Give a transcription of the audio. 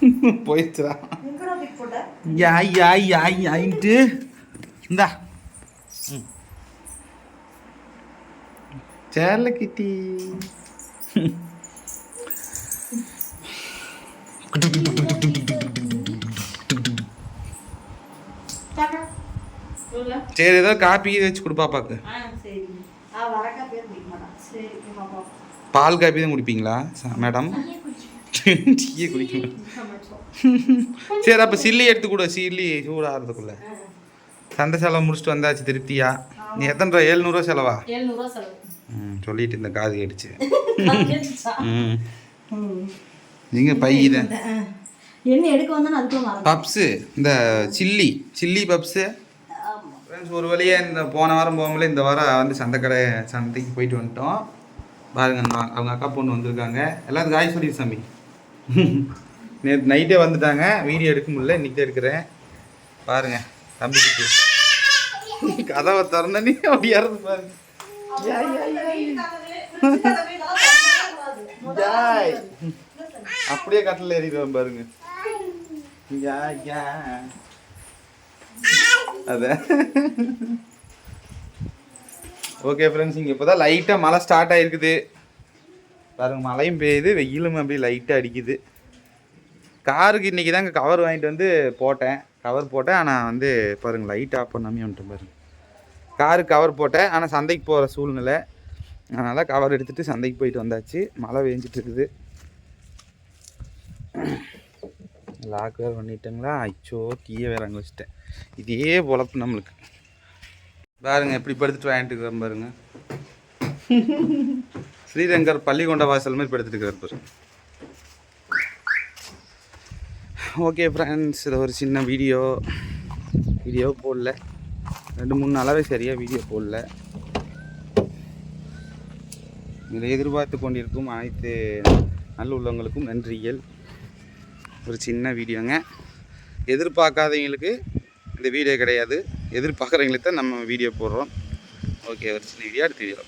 போயிடுச்சுடா யாய் யாய் யாய் யாயின்ட்டு. இந்தா. சேர்ல கிட்டி. சரி ஏதோ காப்பி வச்சு கொடு பாப்பாக்கு ஆ சரி. ஆ வரக்கா பேர் பிடிக்க மாட்டான். சரி பாப்பா பால் காப்பி தான் குடிப்பீங்களா மேடம்? டீயே குடிக்க சரி அப்போ சில்லி எடுத்து கொடு. சில்லி சூடாகிறதுக்குள்ள. சந்தை செலவு முடிச்சுட்டு வந்தாச்சு திருப்தியா? நீ எத்தனை ரூபா ஏழ்நூறுவா செலவா. ம் சொல்லிட்டு இந்த காது கேட்டுச்சு? ம். நீங்கள் பை தான். ஆ. என்ன எடுக்க மறந்து பப்ஸு இந்த சில்லி சில்லி பப்ஸு. ஃப்ரெண்ட்ஸ் ஒரு வழியாக இந்த போன வாரம் போகும்போது இந்த வாரம் வந்து சந்தைக்கடை சந்தைக்கு போயிட்டு வந்துட்டோம். பாருங்க அவங்க அக்கா பொண்ணு வந்திருக்காங்க. எல்லாத்துக்கும் காய் சொல்லி சாமி நேற்று நைட்டே வந்துட்டாங்க. வீடியோ எடுக்க முடியல. இன்னைக்கு தான் எடுக்கிறேன். பாருங்க தம்பிக்கிட்டு. கதவை திறந்த நீ அப்படி இறந்து பாருங்க. ஜாய். அப்படியே கட்டில் ஏறிடுவேன் பாருங்க. அத. ஓகே ஃப்ரெண்ட்ஸ் இங்கே இப்போ தான் லைட்டாக மழை ஸ்டார்ட் ஆகிருக்குது பாருங்க மழையும் பெய்யுது வெயிலும் அப்படியே லைட்டாக அடிக்குது. காருக்கு இன்றைக்கி தாங்க கவர் வாங்கிட்டு வந்து போட்டேன். கவர் போட்டேன் ஆனால் வந்து பாருங்க லைட் ஆஃப் பண்ணாமே வந்துட்டேன் பாருங்கள் காருக்கு கவர் போட்டேன் ஆனால் சந்தைக்கு போகிற சூழ்நிலை. அதனால் கவர் எடுத்துகிட்டு சந்தைக்கு போயிட்டு வந்தாச்சு. மழை பெஞ்சிட்டு இருக்குது. லாக் வேறு பண்ணிட்டேங்களா? அச்சோ டீயை வேறு அங்கே வச்சுட்டேன். இதே பொழப்பு நம்மளுக்கு. பாருங்க எப்படி படுத்துட்டு வாங்கிட்டு இருக்கிற பாருங்க. ஸ்ரீரங்கர் பள்ளிக்கொண்ட வாசல் மாதிரி படுத்துட்டு பாருங்க. ஓகே ஃப்ரெண்ட்ஸ் இது ஒரு சின்ன வீடியோ வீடியோ போடல. ரெண்டு மூணு நாளாகவே சரியாக வீடியோ போடல. இதில் எதிர்பார்த்து கொண்டிருக்கும் அனைத்து நல்ல உள்ளவங்களுக்கும் நன்றிகள். ஒரு சின்ன வீடியோங்க எதிர்பார்க்காதவங்களுக்கு இந்த வீடியோ கிடையாது. எதிர்பார்க்குறவங்களுக்கு தான் நம்ம வீடியோ போடுறோம். ஓகே ஒரு சின்ன வீடியோ அடுத்த வீடியோ